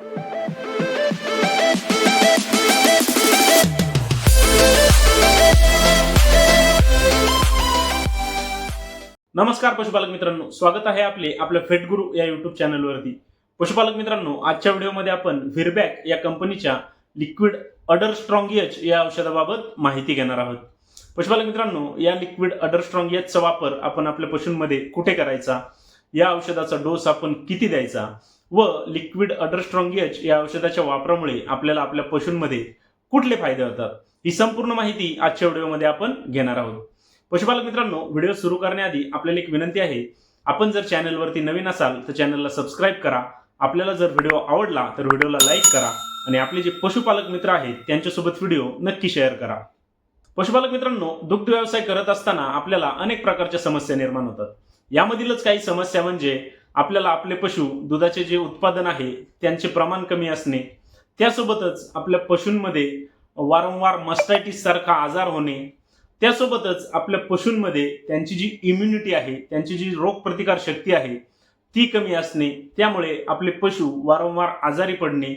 नमस्कार पशुपालक मित्रांनो स्वागत आहे आपले आपल्या फेटगुरु या युट्यूब चॅनलवरती पशुपालक मित्रांनो आजच्या व्हिडिओमध्ये आपण व्हिरबॅक या कंपनीच्या लिक्विड अडर स्ट्रॉंग एच या औषधाबाबत माहिती घेणार आहोत. पशुपालक मित्रांनो या लिक्विड अडर स्ट्रॉंग एचचा वापर आपण आपल्या पशूंमध्ये कुठे करायचा? या औषधाचा डोस आपण किती द्यायचा? व लिक्विड अडर या औषधाच्या वापरामुळे आपल्याला आपल्या पशूंमध्ये कुठले फायदे होतात? ही संपूर्ण माहिती आजच्या व्हिडिओमध्ये आपण घेणार आहोत. पशुपालक मित्रांनो व्हिडिओ सुरू करण्याआधी आपल्याला एक विनंती आहे. आपण जर चॅनलवरती नवीन असाल तर चॅनलला सबस्क्राईब करा. आपल्याला जर व्हिडिओ आवडला तर व्हिडिओला लाईक करा आणि आपले जे पशुपालक मित्र आहेत त्यांच्यासोबत व्हिडिओ नक्की शेअर करा. पशुपालक मित्रांनो दुग्ध व्यवसाय करत असताना आपल्याला अनेक प्रकारच्या समस्या निर्माण होतात. यामधीलच काही समस्या म्हणजे आपल्याला आपले पशु दुधाचे जे उत्पादन आहे त्यांचे प्रमाण कमी असणे त्यासोबतच आपल्या पशूंमध्ये वारंवार मस्टायटिस सारखा आजार होणे त्यासोबतच आपल्या पशूंमध्ये त्यांची जी इम्युनिटी आहे त्यांची जी रोगप्रतिकार शक्ती आहे ती कमी असणे त्यामुळे आपले पशु वारंवार आजारी पडणे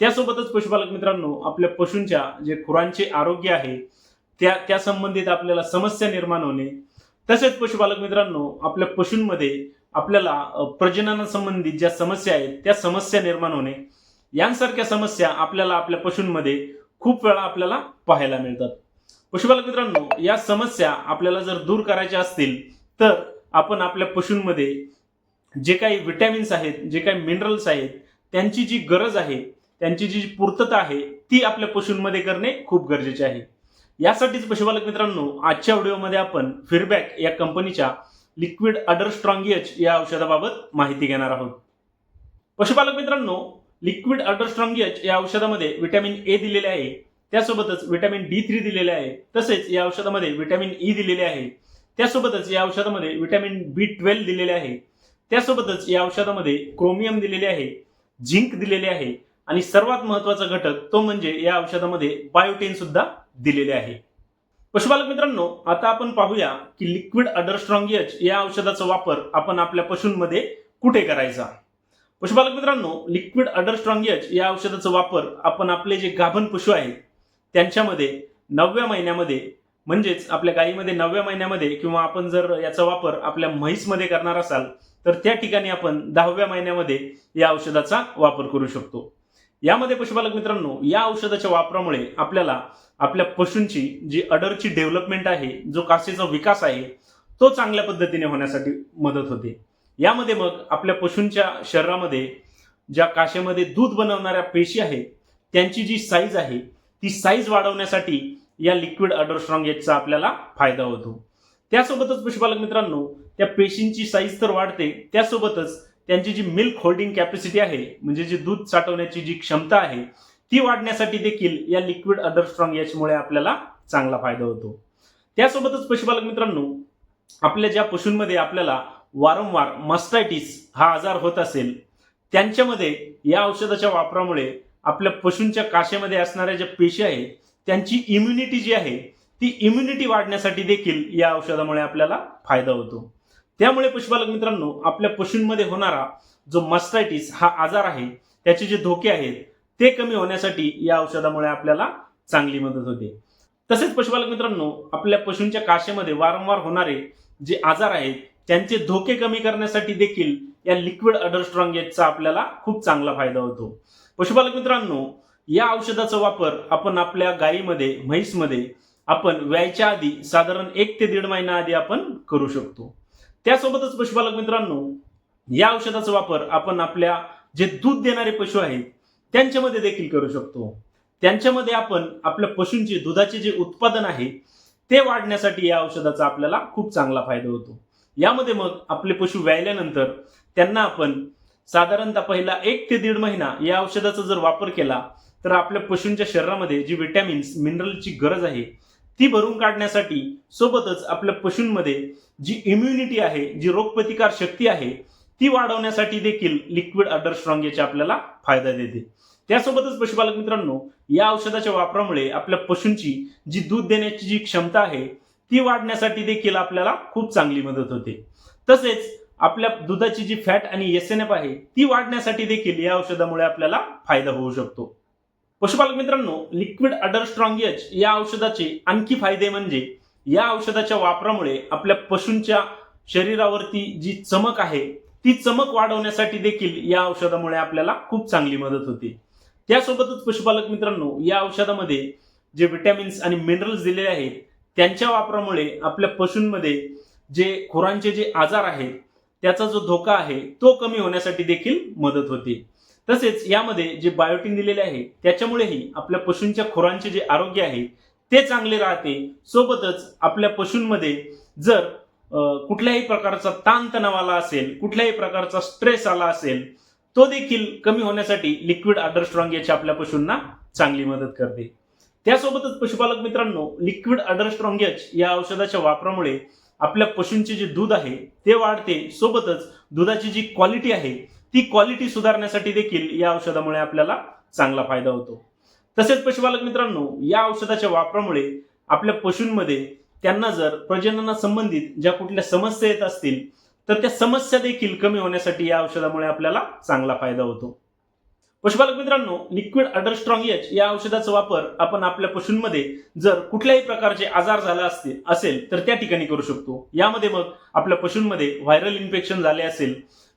त्यासोबतच पशुपालक मित्रांनो आपल्या पशूंच्या जे खुरांचे आरोग्य आहे त्या त्या संबंधित आपल्याला समस्या निर्माण होणे तसेच पशुपालक मित्रांनो आपल्या पशूंमध्ये आपल्याला प्रजननासंबंधित ज्या समस्या आहेत त्या समस्या निर्माण होणे यांसारख्या समस्या आपल्याला आपल्या पशूंमध्ये खूप वेळा आपल्याला पाहायला मिळतात. पशुपालक मित्रांनो या समस्या आपल्याला जर दूर करायच्या असतील तर आपण आपल्या पशूंमध्ये जे काही विटॅमिन्स आहेत जे काही मिनरल्स आहेत त्यांची जी गरज आहे त्यांची जी पूर्तता आहे ती आपल्या पशूंमध्ये करणे खूप गरजेचे आहे. यासाठीच पशुपालक मित्रांनो आजच्या व्हिडिओमध्ये आपण फिरबॅक या कंपनीच्या लिक्विड अडर स्ट्रॉंगिएच या औषधाबाबत माहिती घेणार आहोत. पशुपालक मित्रांनो लिक्विड अडर स्ट्रॉंगियच या औषधामध्ये व्हिटॅमिन ए दिलेले आहे. त्यासोबतच व्हिटॅमिन डी थ्री दिलेले आहे. तसेच या औषधामध्ये व्हिटॅमिन ई दिलेले आहे. त्यासोबतच या औषधामध्ये व्हिटॅमिन बी ट्वेल्व दिलेले आहे. त्यासोबतच या औषधामध्ये क्रोमियम दिलेले आहे झिंक दिलेले आहे आणि सर्वात महत्त्वाचा घटक तो म्हणजे या औषधामध्ये बायोटीन सुद्धा दिलेले आहे. पशुपालक मित्रांनो आता आपण पाहूया की लिक्विड अडर स्ट्रॉंग एच या औषधाचा वापर आपण आपल्या पशूंमध्ये कुठे करायचा? पशुपालक मित्रांनो लिक्विड अडर स्ट्रॉंग एच या औषधाचा वापर आपण आपले जे गाभण पशु आहेत त्यांच्यामध्ये नवव्या महिन्यामध्ये म्हणजेच आपल्या गायीमध्ये नवव्या महिन्यामध्ये किंवा आपण जर याचा वापर आपल्या म्हैसमध्ये करणार असाल तर त्या ठिकाणी आपण दहाव्या महिन्यामध्ये या औषधाचा वापर करू शकतो. यामध्ये पशुपालक मित्रांनो या औषधाच्या वापरामुळे आपल्याला आपल्या पशूंची जी अडरची डेव्हलपमेंट आहे जो कासेचा विकास आहे तो चांगल्या पद्धतीने होण्यासाठी मदत होते. यामध्ये मग आपल्या पशूंच्या शरीरामध्ये ज्या काशेमध्ये दूध बनवणाऱ्या पेशी आहेत त्यांची जी साईज आहे ती साईज वाढवण्यासाठी या लिक्विड अडर स्ट्रॉंग याचा आपल्याला फायदा होतो. त्यासोबतच पशुपालक मित्रांनो त्या पेशींची साईज तर वाढते त्यासोबतच त्यांची जी मिल्क होल्डिंग कॅपॅसिटी आहे म्हणजे जी दूध साठवण्याची जी क्षमता आहे ती वाढण्यासाठी देखील या लिक्विड अदर स्ट्रॉंग याच्यामुळे आपल्याला चांगला फायदा होतो. त्यासोबतच पशुपालक मित्रांनो आपल्या ज्या पशूंमध्ये आपल्याला वारंवार मस्टायटिस हा आजार होत असेल त्यांच्यामध्ये या औषधाच्या वापरामुळे आपल्या पशूंच्या काशेमध्ये असणाऱ्या ज्या पेशी आहेत त्यांची इम्युनिटी जी आहे ती इम्युनिटी वाढण्यासाठी देखील या औषधामुळे आपल्याला फायदा होतो. त्यामुळे पशुपालक मित्रांनो आपल्या पशूंमध्ये होणारा जो मस्टायटिस हा आजार आहे त्याचे जे धोके आहेत ते कमी होण्यासाठी या औषधामुळे आपल्याला चांगली मदत होते. तसेच पशुपालक मित्रांनो आपल्या पशूंच्या काशेमध्ये वारंवार होणारे जे आजार आहेत त्यांचे धोके कमी करण्यासाठी देखील या लिक्विड अडर स्ट्रॉंग एचचा आपल्याला खूप चांगला फायदा होतो. पशुपालक मित्रांनो या औषधाचा वापर आपण आपल्या गायीमध्ये म्हैसमध्ये आपण व्यायच्या आधी साधारण एक ते दीड महिना आधी आपण करू शकतो. त्यासोबतच पशुपालक मित्रांनो या औषधाचा वापर आपण आपल्या जे दूध देणारे पशु आहेत त्यांच्यामध्ये देखील करू शकतो. त्यांच्यामध्ये आपण आपल्या पशूंचे दुधाचे जे उत्पादन आहे ते वाढण्यासाठी या औषधाचा आपल्याला खूप चांगला फायदा होतो. यामध्ये मग आपले पशु व्यायल्यानंतर त्यांना आपण साधारणतः पहिला एक ते दीड महिना या औषधाचा जर वापर केला तर आपल्या पशूंच्या शरीरामध्ये जी विटॅमिन्स मिनरलची गरज आहे ती भरून काढण्यासाठी सोबतच आपल्या पशूंमध्ये जी इम्युनिटी आहे जी रोगप्रतिकार शक्ती आहे ती वाढवण्यासाठी देखील लिक्विड अडर स्ट्रॉंग याचे आपल्याला फायदा देते. त्यासोबतच पशुपालक मित्रांनो या औषधाच्या वापरामुळे आपल्या पशूंची जी दूध देण्याची जी क्षमता आहे ती वाढण्यासाठी देखील आपल्याला खूप चांगली मदत होते. तसेच आपल्या दुधाची जी फॅट आणि एस एन एफ आहे ती वाढण्यासाठी देखील या औषधामुळे आपल्याला फायदा होऊ शकतो. पशुपालक मित्रांनो लिक्विड अडर स्ट्रॉंग एच या औषधाचे आणखी फायदे म्हणजे या औषधाच्या वापरामुळे आपल्या पशूंच्या शरीरावरती जी चमक आहे ती चमक वाढवण्यासाठी देखील या औषधामुळे आपल्याला खूप चांगली मदत होते. त्यासोबतच पशुपालक मित्रांनो या औषधामध्ये जे विटॅमिन्स आणि मिनरल्स दिलेले आहेत त्यांच्या वापरामुळे आपल्या पशूंमध्ये जे खुरांचे जे आजार आहेत त्याचा जो धोका आहे तो कमी होण्यासाठी देखील मदत होते. तसेच यामध्ये जे बायोटिन दिलेले आहे त्याच्यामुळेही आपल्या पशूंच्या खुरांचे जे आरोग्य आहे ते चांगले राहते. सोबतच आपल्या पशूंमध्ये जर कुठल्याही प्रकारचा ताणतणाव आला असेल कुठल्याही प्रकारचा स्ट्रेस आला असेल तो देखील कमी होण्यासाठी लिक्विड अडर स्ट्रॉंग याची आपल्या पशूंना चांगली मदत करते. त्यासोबतच पशुपालक मित्रांनो लिक्विड अडर स्ट्रॉंग या औषधाच्या वापरामुळे आपल्या पशूंचे जे दूध आहे ते वाढते. सोबतच दुधाची जी क्वालिटी आहे ती क्वालिटी सुधारण्यासाठी देखील या औषधामुळे आपल्याला चांगला फायदा होतो. तसेच पशुपालक मित्रांनो या औषधाच्या वापरामुळे आपल्या पशूंमध्ये त्यांना जर प्रजनना संबंधित ज्या कुठल्या समस्या येत असतील तर त्या समस्या देखील कमी होण्यासाठी या औषधामुळे आपल्याला चांगला फायदा होतो. पशुपालक मित्रांनो लिक्विड अडर स्ट्रॉंग एच या औषधाचा वापर आपण आपल्या पशूंमध्ये जर कुठल्याही प्रकारचे आजार झाला असतील असेल तर त्या ठिकाणी करू शकतो. यामध्ये मग आपल्या पशूंमध्ये व्हायरल इन्फेक्शन झाले असेल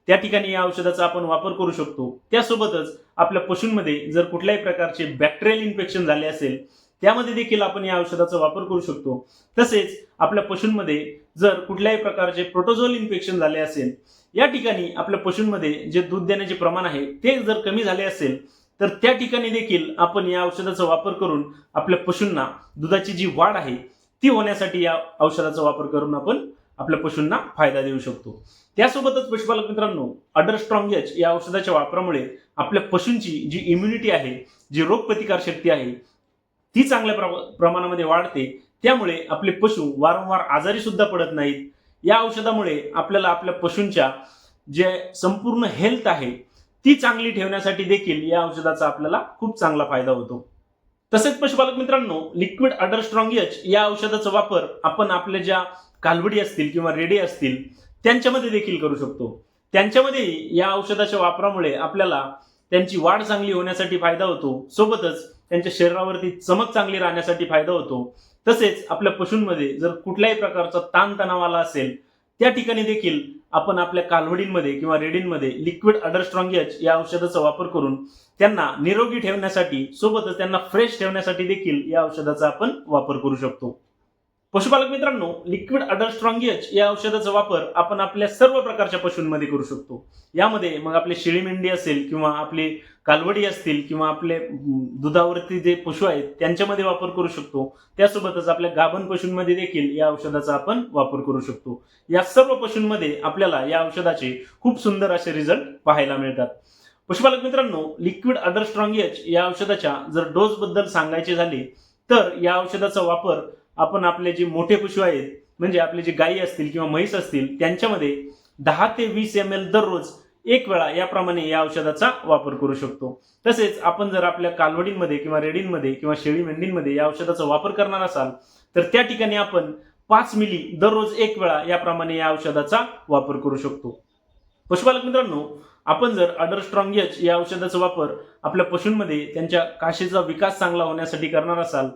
त्या ठिकाणी या औषधाचा आपण वापर करू शकतो. त्यासोबतच आपल्या पशूंमध्ये जर कुठल्याही प्रकारचे बॅक्टेरियल इन्फेक्शन झाले असेल त्यामध्ये देखील आपण या औषधाचा वापर करू शकतो. तसेच आपल्या पशूंमध्ये जर कुठल्याही प्रकारचे प्रोटोझोल इन्फेक्शन झाले असेल या ठिकाणी आपल्या पशूंमध्ये जे दूध देण्याचे प्रमाण आहे ते जर कमी झाले असेल तर त्या ठिकाणी देखील आपण या औषधाचा वापर करून आपल्या पशूंना दुधाची जी वाढ आहे ती होण्यासाठी या औषधाचा वापर करून आपण आपल्या पशूंना फायदा देऊ शकतो. त्यासोबतच पशुपालक मित्रांनो अडर स्ट्रॉंग एच या औषधाच्या वापरामुळे आपल्या पशूंची जी इम्युनिटी आहे जी रोगप्रतिकार शक्ती आहे ती चांगल्या प्रमाणामध्ये वाढते. त्यामुळे आपले पशु वारंवार आजारी सुद्धा पडत नाहीत. या औषधामुळे आपल्याला आपल्या पशूंच्या जे संपूर्ण हेल्थ आहे ती चांगली ठेवण्यासाठी देखील या औषधाचा आपल्याला खूप चांगला फायदा होतो. तसेच पशुपालक मित्रांनो लिक्विड अडर स्ट्रॉंग एच या औषधाचा वापर आपण आपल्या ज्या कालवडी असतील किंवा रेडी असतील त्यांच्यामध्ये देखील करू शकतो. त्यांच्यामध्ये या औषधाच्या वापरामुळे आपल्याला त्यांची वाढ चांगली होण्यासाठी फायदा होतो. सोबतच त्यांच्या शरीरावरती चमक चांगली राहण्यासाठी फायदा होतो. तसेच आपल्या पशूंमध्ये जर कुठल्याही प्रकारचा ताणतणाव आला असेल त्या ठिकाणी देखील आपण आपल्या कालवडींमध्ये किंवा रेडींमध्ये लिक्विड अडर एच या औषधाचा वापर करून त्यांना निरोगी ठेवण्यासाठी सोबतच त्यांना फ्रेश ठेवण्यासाठी देखील या औषधाचा आपण वापर करू शकतो. पशुपालक मित्रांनो लिक्विड अडर स्ट्रॉंग एच या औषधाचा वापर आपण आपल्या सर्व प्रकारच्या पशूंमध्ये करू शकतो. यामध्ये मग आपले शेळी मेंढी असेल किंवा आपले कालवडी असतील किंवा आपले दुधावरती जे पशु आहेत त्यांच्यामध्ये वापर करू शकतो. त्यासोबतच आपल्या गाभण पशूंमध्ये देखील या औषधाचा आपण वापर करू शकतो. या सर्व पशूंमध्ये आपल्याला या औषधाचे खूप सुंदर असे रिझल्ट पाहायला मिळतात. पशुपालक मित्रांनो लिक्विड अडर स्ट्रॉंग एच या औषधाच्या जर डोस बद्दल सांगायचे झाले तर या औषधाचा वापर आपण आपले जे मोठे पशु आहेत म्हणजे आपले जे गायी असतील किंवा म्हैस असतील त्यांच्यामध्ये दहा ते वीस एम एल दररोज एक वेळा याप्रमाणे या औषधाचा वापर करू शकतो. तसेच आपण जर आपल्या कालवडींमध्ये किंवा रेडींमध्ये किंवा शेळी मेंढींमध्ये या औषधाचा वापर करणार असाल तर त्या ठिकाणी आपण पाच मिली दररोज एक वेळा याप्रमाणे या औषधाचा वापर करू शकतो. पशुपालक मित्रांनो आपण जर अडर स्ट्रॉंग एच या औषधाचा वापर आपल्या पशूंमध्ये त्यांच्या काशीचा विकास चांगला होण्यासाठी करणार असाल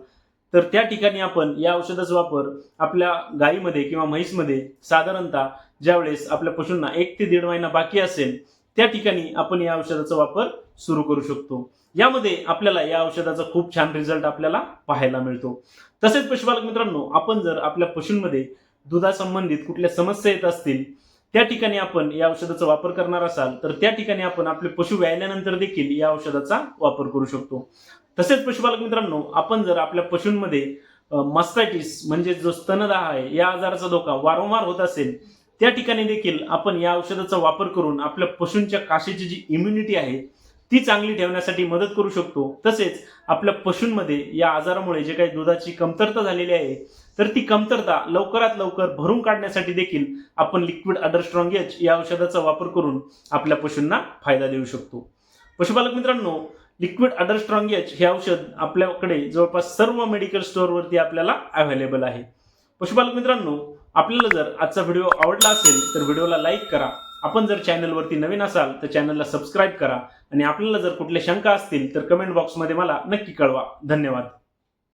तर त्या ठिकाणी आपण या औषधाचा वापर आपल्या गायीमध्ये किंवा म्हैसमध्ये साधारणतः ज्यावेळेस आपल्या पशूंना एक ते दीड महिना बाकी असेल त्या ठिकाणी आपण या औषधाचा वापर सुरू करू शकतो. यामध्ये आपल्याला या औषधाचा खूप छान रिझल्ट आपल्याला पाहायला मिळतो. तसेच पशुपालक मित्रांनो आपण जर आपल्या पशूंमध्ये दुधासंबंधित कुठल्या समस्या येत असतील त्या ठिकाणी आपण या औषधाचा वापर करणार असाल तर त्या ठिकाणी आपण आपले पशु व्यायल्यानंतर देखील या औषधाचा वापर करू शकतो. तसेच पशुपालक मित्रांनो आपण जर आपल्या पशूंमध्ये मस्टायटिस म्हणजे जो स्तनदाह आहे या आजाराचा धोका वारंवार होत असेल त्या ठिकाणी देखील आपण या औषधाचा वापर करून आपल्या पशूंच्या काशीची जी इम्युनिटी आहे ती चांगली ठेवण्यासाठी मदत करू शकतो. तसेच आपल्या पशूंमध्ये या आजारामुळे जे काही दुधाची कमतरता झालेली आहे तर ती कमतरता लवकरात लवकर भरून काढण्यासाठी देखील आपण लिक्विड अडर स्ट्रॉंग एच या औषधाचा वापर करून आपल्या पशूंना फायदा देऊ शकतो. पशुपालक मित्रांनो लिक्विड अडर स्ट्रॉंग एच हे औषध आपल्याकडे जवळपास सर्व मेडिकल स्टोअरवरती आपल्याला अवेलेबल आहे. पशुपालक मित्रांनो आपल्याला जर आजचा व्हिडिओ आवडला असेल तर व्हिडिओला लाईक करा. आपण जर चॅनलवरती नवीन असाल तर चॅनलला सबस्क्राईब करा. आणि आपल्याला जर कुठल्या शंका असतील तर कमेंट बॉक्समध्ये मला नक्की कळवा. धन्यवाद.